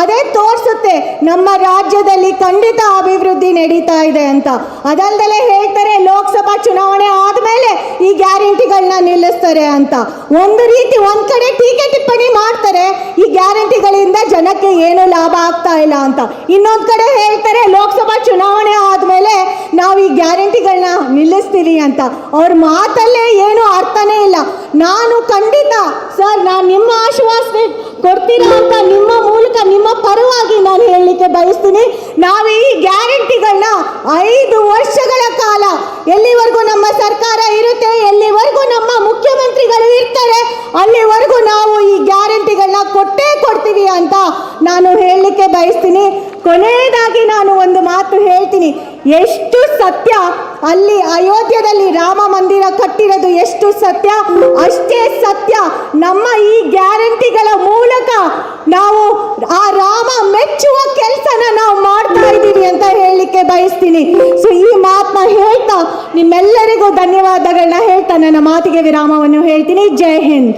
ಅದೇ ತೋರಿಸುತ್ತೆ, ನಮ್ಮ ರಾಜ್ಯದಲ್ಲಿ ಖಂಡಿತ ಅಭಿವೃದ್ಧಿ ನಡೀತಾ ಇದೆ ಅಂತ. ಅದಲ್ದಲೆ ಹೇಳ್ತಾರೆ, ಲೋಕಸಭಾ ಚುನಾವಣೆ ಆದಮೇಲೆ ಈ ಗ್ಯಾರಂಟಿಗಳನ್ನ ನಿಲ್ಲಿಸ್ತಾರೆ ಅಂತ. ಒಂದು ರೀತಿ ಒಂದ್ ಕಡೆ ಟೀಕೆ ಟಿಪ್ಪಣಿ ಮಾಡ್ತಾರೆ, ಈ ಗ್ಯಾರಂಟಿಗಳಿಂದ ಜನಕ್ಕೆ ಏನು ಲಾಭ ಆಗ್ತಾ ಇಲ್ಲ ಅಂತ. ಇನ್ನೊಂದ್ ಕಡೆ ಹೇಳ್ತಾರೆ, ಲೋಕಸಭಾ ಚುನಾವಣೆ ಆದ್ಮೇಲೆ ನಾವು ಈ ಗ್ಯಾರಂಟಿಗಳನ್ನ ನಿಲ್ಲಿಸ್ತೀವಿ ಅಂತ. ಅವ್ರ ಮಾತಲ್ಲೇ ಏನು ಅರ್ಥನೇ ಇಲ್ಲ. ನಾನು ಖಂಡಿತ, ಸರ್, ನಾನು ನಿಮ್ಮ ಆಶ್ವಾಸನೆ ಕೊಡ್ತೀರಾ ಅಂತ ನಿಮ್ಮ ಮೂಲಕ, ನಿಮ್ಮ ಪರವಾಗಿ ನಾನು ಹೇಳಲಿಕ್ಕೆ ಬಯಸ್ತೀನಿ. ನಾವು ಈ ಗ್ಯಾರಂಟಿಗಳನ್ನ ಐದು ವರ್ಷಗಳ ಕಾಲ ಎಲ್ಲಿವರೆಗೂ ನಮ್ಮ ಸರ್ಕಾರ ಇರುತ್ತೆ, ಎಲ್ಲಿವರೆಗೂ ನಮ್ಮ ಮುಖ್ಯಮಂತ್ರಿಗಳು ಇರ್ತಾರೆ, ಅಲ್ಲಿವರೆಗೂ ನಾವು ಈ ಗ್ಯಾರಂಟಿಗಳನ್ನ ಕೊಟ್ಟೇ ಕೊಡ್ತೀವಿ ಅಂತ ನಾನು ಹೇಳಲಿಕ್ಕೆ ಬಯಸ್ತೀನಿ. ಕೊನೆಯದಾಗಿ ನಾನು ಎಷ್ಟು ಸತ್ಯ? ಅಲ್ಲಿ ಅಯೋಧ್ಯದಲ್ಲಿ ರಾಮ ಮಂದಿರ ಕಟ್ಟಿರೋದು ಎಷ್ಟು ಸತ್ಯ? ಅಷ್ಟೇ ಸತ್ಯ. ನಮ್ಮ ಈ ಗ್ಯಾರಂಟಿಗಳ ಮೂಲಕ ನಾವು ಆ ರಾಮ ಮೆಚ್ಚುವ ಕೆಲಸನ ನಾವು ಮಾಡ್ತಾ ಇದ್ದೀವಿ ಅಂತ ಹೇಳಲಿಕ್ಕೆ ಬಯಸ್ತೀನಿ. ಸೊ ಈ ಮಾತನ್ನ ಹೇಳ್ತಾ ನಿಮ್ಮೆಲ್ಲರಿಗೂ ಧನ್ಯವಾದಗಳನ್ನ ಹೇಳ್ತಾ ನನ್ನ ಮಾತಿಗೆ ವಿರಾಮವನ್ನು ಹೇಳ್ತೀನಿ. ಜೈ ಹಿಂದ್.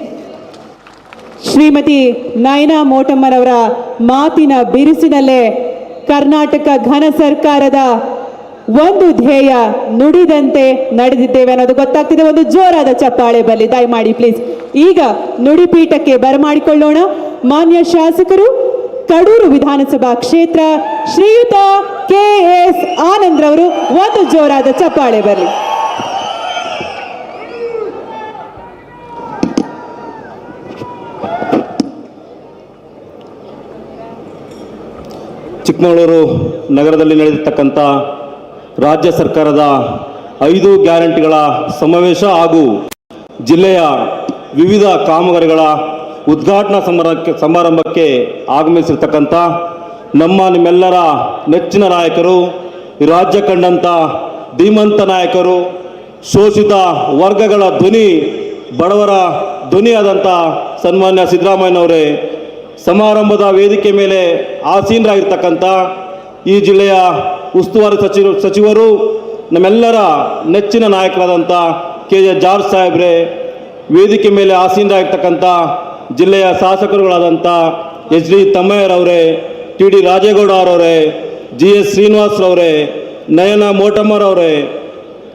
ಶ್ರೀಮತಿ ನಯನಾ ಮೋಟಮ್ಮರವರ ಮಾತಿನ ಬಿರುಸಿನಲ್ಲೇ ಕರ್ನಾಟಕ ಘನ ಸರ್ಕಾರದ ಒಂದು ಧ್ಯೇಯ ನುಡಿದಂತೆ ನಡೆದಿದ್ದೇವೆ ಅನ್ನೋದು ಗೊತ್ತಾಗ್ತಿದೆ. ಒಂದು ಜೋರಾದ ಚಪ್ಪಾಳೆ ಬರಲಿ ದಯಮಾಡಿ ಪ್ಲೀಸ್ ಈಗ ನುಡಿಪೀಠಕ್ಕೆ ಬರಮಾಡಿಕೊಳ್ಳೋಣ. ಮಾನ್ಯ ಶಾಸಕರು, ಕಡೂರು ವಿಧಾನಸಭಾ ಕ್ಷೇತ್ರ ಶ್ರೀಯುತ ಕೆ ಎಸ್ ಆನಂದ್ರವರು ಒಂದು ಜೋರಾದ ಚಪ್ಪಾಳೆ ಬರಲಿ ಚಿಕ್ಕಮಗಳೂರು ನಗರದಲ್ಲಿ ನಡೆದಿರ್ತಕ್ಕಂಥ ರಾಜ್ಯ ಸರ್ಕಾರದ ಐದು ಗ್ಯಾರಂಟಿಗಳ ಸಮಾವೇಶ ಹಾಗೂ ಜಿಲ್ಲೆಯ ವಿವಿಧ ಕಾಮಗಾರಿಗಳ ಉದ್ಘಾಟನಾ ಸಮಾರಂಭಕ್ಕೆ ಸಮಾರಂಭಕ್ಕೆ ಆಗಮಿಸಿರ್ತಕ್ಕಂಥ ನಮ್ಮ ನಿಮ್ಮೆಲ್ಲರ ನೆಚ್ಚಿನ ನಾಯಕರು, ರಾಜ್ಯ ಕಂಡಂಥ ಧೀಮಂತ ನಾಯಕರು, ಶೋಷಿತ ವರ್ಗಗಳ ಧ್ವನಿ, ಬಡವರ ಧ್ವನಿಯಾದಂಥ ಸನ್ಮಾನ್ಯ ಸಿದ್ದರಾಮಯ್ಯನವರೇ, ಸಮಾರಂಭದ ವೇದಿಕೆ ಮೇಲೆ ಆಸೀನರಾಗಿರ್ತಕ್ಕಂಥ ಈ ಜಿಲ್ಲೆಯ ಉಸ್ತುವಾರಿ ಸಚಿವ ಸಚಿವರು ನಮ್ಮೆಲ್ಲರ ನೆಚ್ಚಿನ ನಾಯಕರಾದಂಥ ಕೆ ಜೆ ಜಾರ್ಜ್ ಸಾಹೇಬ್ರೆ, ವೇದಿಕೆ ಮೇಲೆ ಆಸೀನರಾಗಿರ್ತಕ್ಕಂಥ ಜಿಲ್ಲೆಯ ಶಾಸಕರುಗಳಾದಂಥ ಎಚ್ ಡಿ ತಮ್ಮಯ್ಯರವರೇ ಟಿ ಡಿ ರಾಜೇಗೌಡ ಅವರವರೇ ಜಿ ಎಸ್ ಶ್ರೀನಿವಾಸ್ರವರೇ, ನಯನ ಮೋಟಮ್ಮರವರೇ,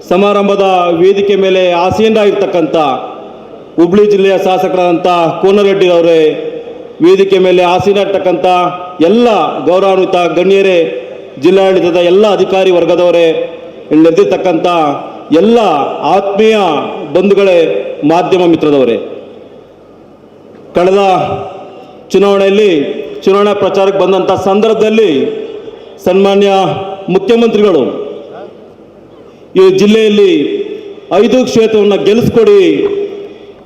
ಸಮಾರಂಭದ ವೇದಿಕೆ ಮೇಲೆ ಆಸೀನರಾಗಿರ್ತಕ್ಕಂಥ ಹುಬ್ಳಿ ಜಿಲ್ಲೆಯ ಶಾಸಕರಾದಂಥ ಕೋನರೆಡ್ಡಿರವರೇ, ವೇದಿಕೆ ಮೇಲೆ ಆಸೀನರ್ತಕ್ಕಂಥ ಎಲ್ಲ ಗೌರವಾನ್ವಿತ ಗಣ್ಯರೇ ಜಿಲ್ಲಾಡಳಿತದ ಎಲ್ಲ ಅಧಿಕಾರಿ ವರ್ಗದವರೇ ಇಲ್ಲಿರ್ತಕ್ಕಂಥ ಎಲ್ಲ ಆತ್ಮೀಯ ಬಂಧುಗಳೇ ಮಾಧ್ಯಮ ಮಿತ್ರದವರೇ. ಕಳೆದ ಚುನಾವಣೆಯಲ್ಲಿ ಚುನಾವಣಾ ಪ್ರಚಾರಕ್ಕೆ ಬಂದಂಥ ಸಂದರ್ಭದಲ್ಲಿ ಸನ್ಮಾನ್ಯ ಮುಖ್ಯಮಂತ್ರಿಗಳು ಈ ಜಿಲ್ಲೆಯಲ್ಲಿ ಐದು ಕ್ಷೇತ್ರವನ್ನು ಗೆಲ್ಲಿಸ್ಕೊಡಿ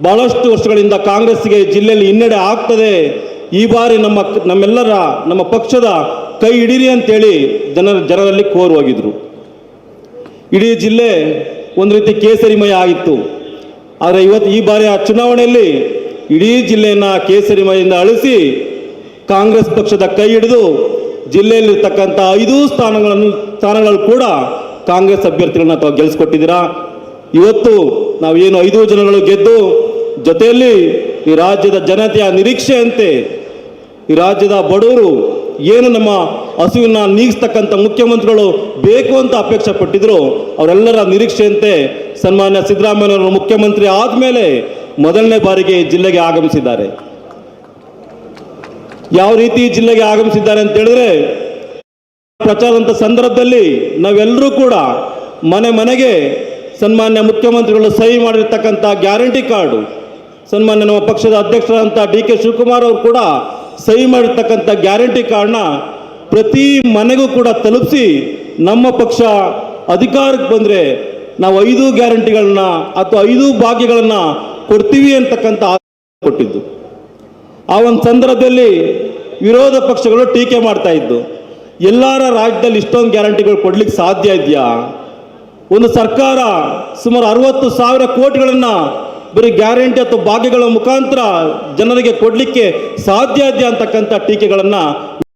ಬಹಳಷ್ಟು ವರ್ಷಗಳಿಂದ ಕಾಂಗ್ರೆಸ್ಗೆ ಜಿಲ್ಲೆಯಲ್ಲಿ ಹಿನ್ನಡೆ ಆಗ್ತದೆ. ಈ ಬಾರಿ ನಮ್ಮ ನಮ್ಮೆಲ್ಲರ, ನಮ್ಮ ಪಕ್ಷದ ಕೈ ಹಿಡೀರಿ ಅಂತೇಳಿ ಜನರ ಜನರಲ್ಲಿ ಕೋರುವಾಗಿದ್ರು ಇಡೀ ಜಿಲ್ಲೆ ಒಂದು ರೀತಿ ಕೇಸರಿಮಯ ಆಗಿತ್ತು. ಆದರೆ ಇವತ್ತು ಈ ಬಾರಿಯ ಚುನಾವಣೆಯಲ್ಲಿ ಇಡೀ ಜಿಲ್ಲೆಯನ್ನು ಕೇಸರಿಮಯದಿಂದ ಅಳಿಸಿ ಕಾಂಗ್ರೆಸ್ ಪಕ್ಷದ ಕೈ ಹಿಡಿದು ಜಿಲ್ಲೆಯಲ್ಲಿರ್ತಕ್ಕಂಥ ಐದು ಸ್ಥಾನಗಳನ್ನು ಸ್ಥಾನಗಳಲ್ಲಿ ಕೂಡ ಕಾಂಗ್ರೆಸ್ ಅಭ್ಯರ್ಥಿಗಳನ್ನ ತಾವು ಗೆಲ್ಲಿಸ್ಕೊಟ್ಟಿದ್ದೀರಾ ಇವತ್ತು ನಾವು ಏನು ಐದು ಜನಗಳು ಗೆದ್ದು ಜೊತೆಯಲ್ಲಿ ಈ ರಾಜ್ಯದ ಜನತೆಯ ನಿರೀಕ್ಷೆಯಂತೆ ಈ ರಾಜ್ಯದ ಬಡವರು ಏನು ನಮ್ಮ ಹಸುವಿನ ನೀಗಿಸ್ತಕ್ಕಂಥ ಮುಖ್ಯಮಂತ್ರಿಗಳು ಬೇಕು ಅಂತ ಅಪೇಕ್ಷೆ ಪಟ್ಟಿದ್ರು, ಅವರೆಲ್ಲರ ನಿರೀಕ್ಷೆಯಂತೆ ಸನ್ಮಾನ್ಯ ಸಿದ್ದರಾಮಯ್ಯನವರು ಮುಖ್ಯಮಂತ್ರಿ ಆದಮೇಲೆ ಮೊದಲನೇ ಬಾರಿಗೆ ಜಿಲ್ಲೆಗೆ ಆಗಮಿಸಿದ್ದಾರೆ. ಯಾವ ರೀತಿ ಜಿಲ್ಲೆಗೆ ಆಗಮಿಸಿದ್ದಾರೆ ಅಂತ ಹೇಳಿದ್ರೆ ಪ್ರಚಾರದ ಸಂದರ್ಭದಲ್ಲಿ ನಾವೆಲ್ಲರೂ ಕೂಡ ಮನೆ ಮನೆಗೆ ಸನ್ಮಾನ್ಯ ಮುಖ್ಯಮಂತ್ರಿಗಳು ಸಹಿ ಮಾಡಿರ್ತಕ್ಕಂಥ ಗ್ಯಾರಂಟಿ ಕಾರ್ಡು, ಸನ್ಮಾನ್ಯ ನಮ್ಮ ಪಕ್ಷದ ಅಧ್ಯಕ್ಷರಾದಂಥ ಡಿ ಕೆ ಶಿವಕುಮಾರ್ ಅವರು ಕೂಡ ಸಹಿ ಮಾಡಿರ್ತಕ್ಕಂಥ ಗ್ಯಾರಂಟಿ ಕಾರ್ಡ್ನ ಪ್ರತಿ ಮನೆಗೂ ಕೂಡ ತಲುಪಿಸಿ ನಮ್ಮ ಪಕ್ಷ ಅಧಿಕಾರಕ್ಕೆ ಬಂದರೆ ನಾವು ಐದು ಗ್ಯಾರಂಟಿಗಳನ್ನ ಅಥವಾ ಐದು ಭಾಗ್ಯಗಳನ್ನು ಕೊಡ್ತೀವಿ ಅಂತಕ್ಕಂಥ ಕೊಟ್ಟಿದ್ದು. ಆ ಒಂದು ಸಂದರ್ಭದಲ್ಲಿ ವಿರೋಧ ಪಕ್ಷಗಳು ಟೀಕೆ ಮಾಡ್ತಾ ಇದ್ದು, ಎಲ್ಲರ ರಾಜ್ಯದಲ್ಲಿ ಇಷ್ಟೊಂದು ಗ್ಯಾರಂಟಿಗಳು ಕೊಡ್ಲಿಕ್ಕೆ ಸಾಧ್ಯ ಇದೆಯಾ? ಒಂದು ಸರ್ಕಾರ ಸುಮಾರು ಅರವತ್ತು ಸಾವಿರ ಕೋಟಿಗಳನ್ನು ಬರೀ ಗ್ಯಾರಂಟಿ ಅಥವಾ ಭಾಗ್ಯಗಳ ಮುಖಾಂತರ ಜನರಿಗೆ ಕೊಡಲಿಕ್ಕೆ ಸಾಧ್ಯ ಇದೆಯಾ ಅಂತಕ್ಕಂಥ ಟೀಕೆಗಳನ್ನು